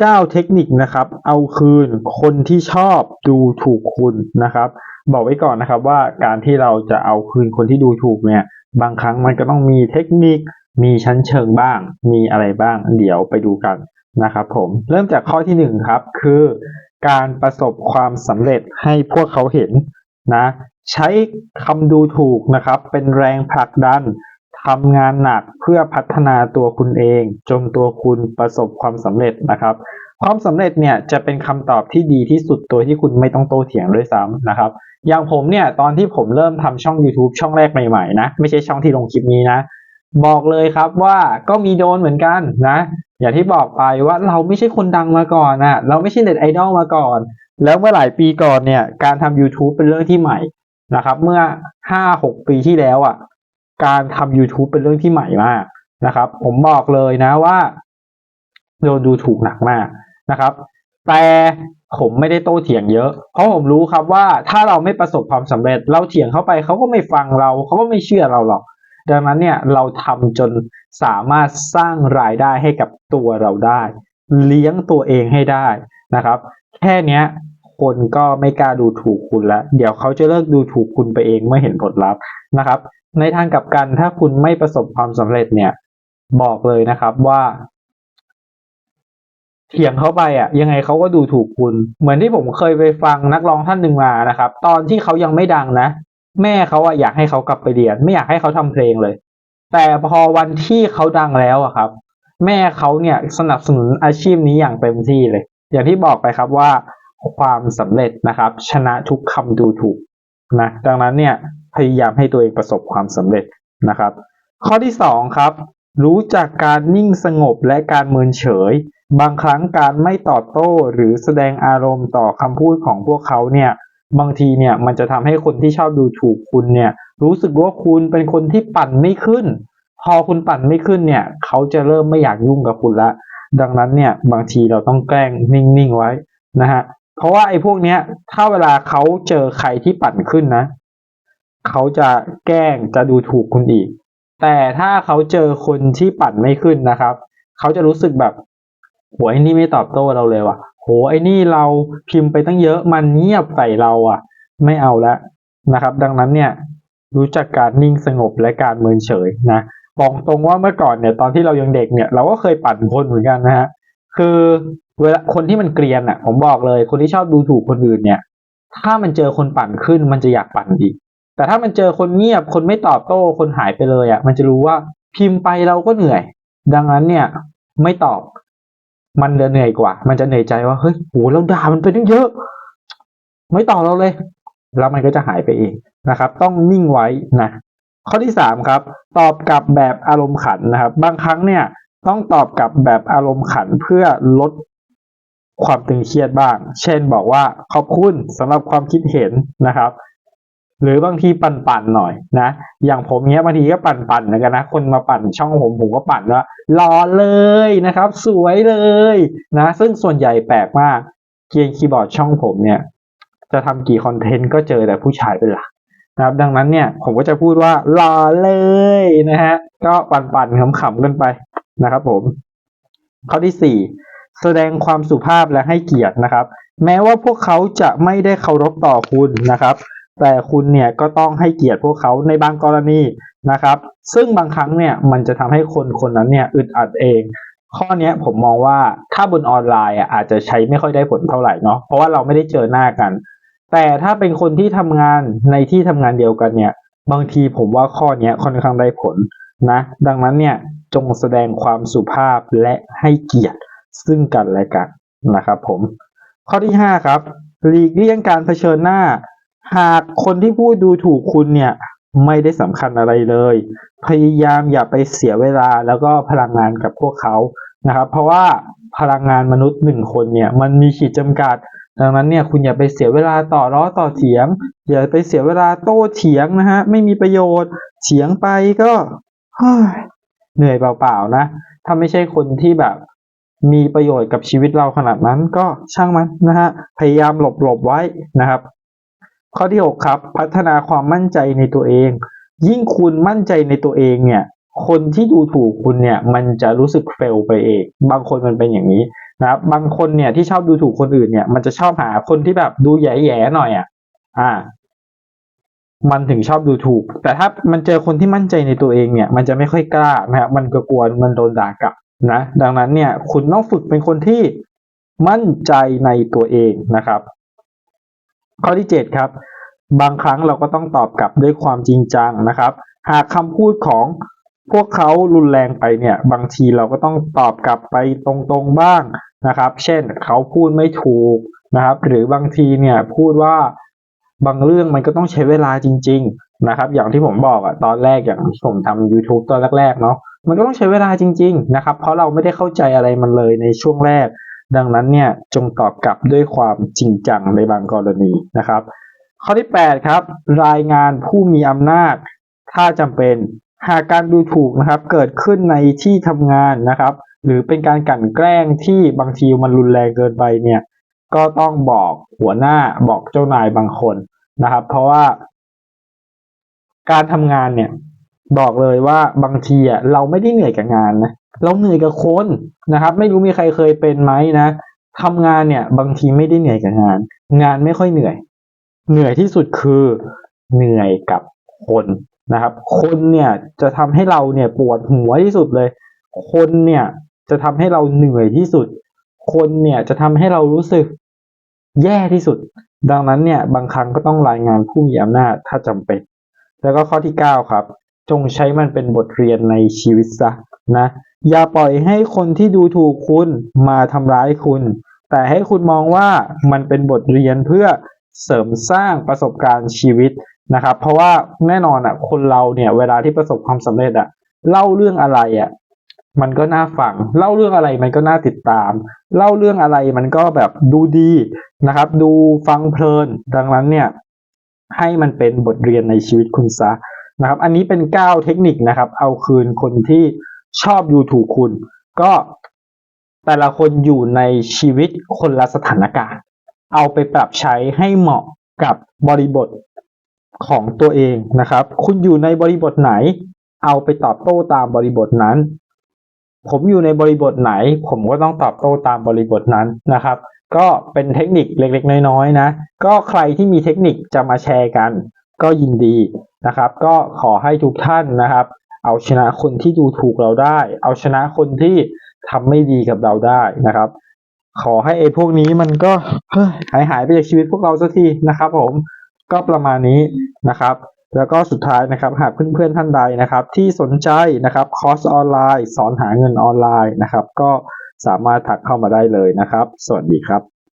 9 เทคนิคนะครับ เอาคืนคนที่ชอบดูถูกคุณนะครับ บอกไว้ก่อนนะครับว่าการที่เราจะเอาคืนคนที่ดูถูกเนี่ยบางครั้งมันก็ต้องมีเทคนิค มีชั้นเชิงบ้าง มีอะไรบ้าง เดี๋ยวไปดูกันนะครับผมเริ่มจากข้อที่หนึ่งครับคือการประสบความสำเร็จให้พวกเขาเห็นนะ ใช้คำดูถูกนะครับ เป็นแรงผลักดัน ทำงานหนักเพื่อพัฒนาตัวคุณเอง จนตัวคุณประสบความสำเร็จนะครับ ความสำเร็จเนี่ยจะเป็นคำตอบที่ดีที่สุดตัวที่คุณไม่ต้องโต้เถียงด้วยซ้ำนะครับ อย่างผมเนี่ยตอนที่ผมเริ่มทำช่อง YouTube ช่องแรกใหม่ๆนะ ไม่ใช่ช่องที่ลงคลิปนี้นะ บอกเลยครับว่าก็มีโดนเหมือนกันนะ อย่างที่บอกไปว่าเราไม่ใช่คนดังมาก่อนอะเราไม่ใช่เน็ตไอดอลมาก่อน แล้วเมื่อหลายปีก่อนเนี่ยการทำ YouTube เป็นเรื่องที่ใหม่นะครับเมื่อ 5-6 ปีที่แล้วอะ การทำ YouTube เป็นเรื่องที่ใหม่มากนะครับ ผมบอกเลยนะว่าโดนดูถูกหนักมากนะครับ แต่ผมไม่ได้โต้เถียงเยอะ เพราะผมรู้ครับว่าถ้าเราไม่ประสบความสำเร็จ เราเถียงเข้าไปเขาก็ไม่ฟังเราเขาก็ไม่เชื่อเราหรอก ดังนั้นเนี่ยเราทำจนสามารถสร้างรายได้ให้กับตัวเราได้ เลี้ยงตัวเองให้ได้นะครับ แค่เนี้ย คนก็ไม่กล้าดูถูกคุณแล้วเดี๋ยวเขาจะเลิกดูถูกคุณไปเองเมื่อเห็นผลลัพธ์นะครับ ในทางกลับกันถ้าคุณไม่ประสบความสำเร็จเนี่ย บอกเลยนะครับว่า เถียงเขาไปอะ ยังไงเขาก็ดูถูกคุณ เหมือนที่ผมเคยไปฟังนักร้องท่านหนึ่งมานะครับ ตอนที่เขายังไม่ดังนะ แม่เขาอะอยากให้เขากลับไปเรียน ไม่อยากให้เขาทำเพลงเลย แต่พอวันที่เขาดังแล้วอะครับ แม่เขาเนี่ยสนับสนุนอาชีพนี้อย่างเต็มที่เลย อย่างที่บอกไปครับว่า ความสำเร็จนะครับ ชนะทุกคำดูถูกนะดังนั้นเนี่ยพยายามให้ตัวเองประสบความสำเร็จนะครับ ข้อที่สองครับรู้จักการนิ่งสงบและการเมินเฉย บางครั้งการไม่ตอบโต้หรือแสดงอารมณ์ต่อคำพูดของพวกเขาเนี่ยบางทีเนี่ยมันจะทำให้คนที่ชอบดูถูกคุณเนี่ยรู้สึกว่าคุณเป็นคนที่ปั่นไม่ขึ้น พอคุณปั่นไม่ขึ้นเนี่ยเขาจะเริ่มไม่อยากยุ่งกับคุณละ ดังนั้นเนี่ยบางทีเราต้องแกล้งนิ่งๆไว้นะฮะ เพราะว่าไอ้พวกเนี้ย ถ้าเวลาเขาเจอใครที่ปั่นขึ้นนะเขาจะแกล้งจะดูถูกคุณอีก แต่ถ้าเขาเจอคนที่ปั่นไม่ขึ้นนะครับเขาจะรู้สึกแบบโหไอ้นี่ไม่ตอบโต้เราเลยว่ะ โหไอ้นี่เราพิมพ์ไปตั้งเยอะมันเงียบใส่เราอะ ไม่เอาแล้วนะครับ ดังนั้นเนี่ย รู้จักการนิ่งสงบและการเมินเฉยนะบอกตรงว่าเมื่อก่อนเนี่ยตอนที่เรายังเด็กเนี่ย เราก็เคยปั่นคนเหมือนกันนะฮะคือ เวลาคนที่มันเกรียนอะ ผมบอกเลย คนที่ชอบดูถูกคนอื่นเนี่ย ถ้ามันเจอคนปั่นขึ้น มันจะอยากปั่นอีก แต่ถ้ามันเจอคนเงียบ คนไม่ตอบโต้ คนหายไปเลยอะ มันจะรู้ว่าพิมพ์ไปเราก็เหนื่อย ดังนั้นเนี่ย ไม่ตอบ มันจะเหนื่อยกว่า มันจะเหนื่อยใจว่าเฮ้ยโหเราด่ามันไปตั้งเยอะ ไม่ตอบเราเลย แล้วมันก็จะหายไปเองนะครับ ต้องนิ่งไว้นะข้อที่สามครับ ตอบกลับแบบอารมณ์ขันนะครับ บางครั้งเนี่ย ต้องตอบกลับแบบอารมณ์ขันเพื่อลด ความตึงเครียดบ้าง เช่นบอกว่าขอบคุณสำหรับความคิดเห็นนะครับ หรือบางทีปั่นๆหน่อยนะ อย่างผมเนี้ยบางทีก็ปั่นๆเหมือนกันนะ คนมาปั่นช่องผมผมก็ปั่นว่าหล่อเลยนะครับ สวยเลยนะ ซึ่งส่วนใหญ่แปลกมากเกียร์คีย์บอร์ดช่องผมเนี่ย จะทำกี่คอนเทนต์ก็เจอแต่ผู้ชายเป็นหลักนะครับดังนั้นเนี่ยผมก็จะพูดว่าหล่อเลยนะฮะก็ปั่นๆขำๆกันไปนะครับผม ข้อที่สี่ แสดงความสุภาพและให้เกียรตินะครับ แม้ว่าพวกเขาจะไม่ได้เคารพต่อคุณนะครับ แต่คุณเนี่ยก็ต้องให้เกียรติพวกเขาในบางกรณีนะครับ ซึ่งบางครั้งเนี่ยมันจะทำให้คนคนนั้นเนี่ยอึดอัดเอง ข้อนี้ผมมองว่าถ้าบนออนไลน์อะอาจจะใช้ไม่ค่อยได้ผลเท่าไหร่เนาะเพราะว่าเราไม่ได้เจอหน้ากัน แต่ถ้าเป็นคนที่ทำงานในที่ทำงานเดียวกันเนี่ยบางทีผมว่าข้อนี้ค่อนข้างได้ผลนะ ดังนั้นเนี่ยจงแสดงความสุภาพและให้เกียรติ ซึ่งกันและกันนะครับผม ข้อที่ห้าครับ หลีกเลี่ยงการเผชิญหน้า หากคนที่พูดดูถูกคุณเนี่ยไม่ได้สำคัญอะไรเลย พยายามอย่าไปเสียเวลาแล้วก็พลังงานกับพวกเขานะครับ เพราะว่าพลังงานมนุษย์หนึ่งคนเนี่ยมันมีขีดจำกัด ดังนั้นเนี่ยคุณอย่าไปเสียเวลาต่อล้อต่อเถียง อย่าไปเสียเวลาโต้เถียงนะฮะไม่มีประโยชน์เถียงไปก็เหนื่อยเปล่าๆนะ ถ้าไม่ใช่คนที่แบบ มีประโยชน์กับชีวิตเราขนาดนั้นก็ช่างมันนะฮะพยายามหลบหลบไว้นะครับ ข้อที่หกครับ พัฒนาความมั่นใจในตัวเอง ยิ่งคุณมั่นใจในตัวเองเนี่ยคนที่ดูถูกคุณเนี่ยมันจะรู้สึกเฟลไปเอง บางคนมันเป็นอย่างนี้นะครับบางคนเนี่ยที่ชอบดูถูกคนอื่นเนี่ย มันจะชอบหาคนที่แบบดูแย่ๆหน่อยอะอ่า มันถึงชอบดูถูก แต่ถ้ามันเจอคนที่มั่นใจในตัวเองเนี่ย มันจะไม่ค่อยกล้านะครับมันก็กลัวมันโดนด่ากลับ นะดังนั้นเนี่ยคุณต้องฝึกเป็นคนที่มั่นใจในตัวเองนะครับ ข้อที่เจ็ดครับ บางครั้งเราก็ต้องตอบกลับด้วยความจริงจังนะครับ หากคำพูดของพวกเขารุนแรงไปเนี่ย บางทีเราก็ต้องตอบกลับไปตรงๆบ้างนะครับ เช่นเขาพูดไม่ถูกนะครับ หรือบางทีเนี่ยพูดว่าบางเรื่องมันก็ต้องใช้เวลาจริง ๆ นะครับ อย่างที่ผมบอกอะตอนแรกอย่างที่ผมทำ YouTube ตอนแรกๆเนาะ มันก็ต้องใช้เวลาจริง ๆ นะครับ เพราะเราไม่ได้เข้าใจอะไรมันเลยในช่วงแรก ดังนั้นเนี่ยจงตอบกลับด้วยความจริงจังในบางกรณีนะครับ ข้อที่ 8 ครับ รายงานผู้มีอำนาจ ถ้าจำเป็นหากการดูถูกนะครับ เกิดขึ้นในที่ทำงานนะครับ หรือเป็นการกลั่นแกล้งที่บางทีมันรุนแรงเกินไปเนี่ยก็ต้องบอกหัวหน้าบอกเจ้านายบางคนนะครับ เพราะว่าการทำงานเนี่ย บอกเลยว่าบางทีอะเราไม่ได้เหนื่อยกับงานนะเราเหนื่อยกับคนนะครับ ไม่รู้มีใครเคยเป็นไหมนะทำงานเนี่ย บางทีไม่ได้เหนื่อยกับงาน งานไม่ค่อยเหนื่อย เหนื่อยที่สุดคือเหนื่อยกับคนนะครับ คนเนี่ยจะทำให้เราเนี่ยปวดหัวที่สุดเลย คนเนี่ยจะทำให้เราเหนื่อยที่สุด คนเนี่ยจะทำให้เรารู้สึกแย่ที่สุด ดังนั้นเนี่ยบางครั้งก็ต้องรายงานผู้มีอำนาจถ้าจำเป็น แล้วก็ข้อที่เก้าครับ จงใช้มันเป็นบทเรียนในชีวิตซะนะ อย่าปล่อยให้คนที่ดูถูกคุณมาทำร้ายคุณ แต่ให้คุณมองว่ามันเป็นบทเรียนเพื่อเสริมสร้างประสบการณ์ชีวิตนะครับ เพราะว่าแน่นอนอะ คนเราเนี่ยเวลาที่ประสบความสำเร็จอะ เล่าเรื่องอะไรอะ มันก็น่าฟัง เล่าเรื่องอะไรมันก็น่าติดตาม เล่าเรื่องอะไรมันก็แบบดูดีนะครับ ดูฟังเพลิน ดังนั้นเนี่ย ให้มันเป็นบทเรียนในชีวิตคุณซะ นะครับ อันนี้เป็นเก้าเทคนิคนะครับ เอาคืนคนที่ชอบดูถูกคุณ ก็แต่ละคนอยู่ในชีวิตคนละสถานการณ์ เอาไปปรับใช้ให้เหมาะกับบริบทของตัวเองนะครับ คุณอยู่ในบริบทไหน เอาไปตอบโต้ตามบริบทนั้น ผมอยู่ในบริบทไหน ผมก็ต้องตอบโต้ตามบริบทนั้นนะครับ ก็เป็นเทคนิคเล็กๆ น้อยๆนะ ก็ใครที่มีเทคนิคจะมาแชร์กัน ก็ยินดี นะครับ ก็ขอให้ทุกท่านนะครับ เอาชนะคนที่ดูถูกเราได้ เอาชนะคนที่ทำไม่ดีกับเราได้นะครับ ขอให้ไอ้พวกนี้มันก็หายหายไปจากชีวิตพวกเราสักทีนะครับ ผมก็ประมาณนี้นะครับ แล้วก็สุดท้ายนะครับหากเพื่อนๆท่านใดนะครับ ที่สนใจนะครับคอร์สออนไลน์ สอนหาเงินออนไลน์นะครับ ก็สามารถทักเข้ามาได้เลยนะครับ สวัสดีครับ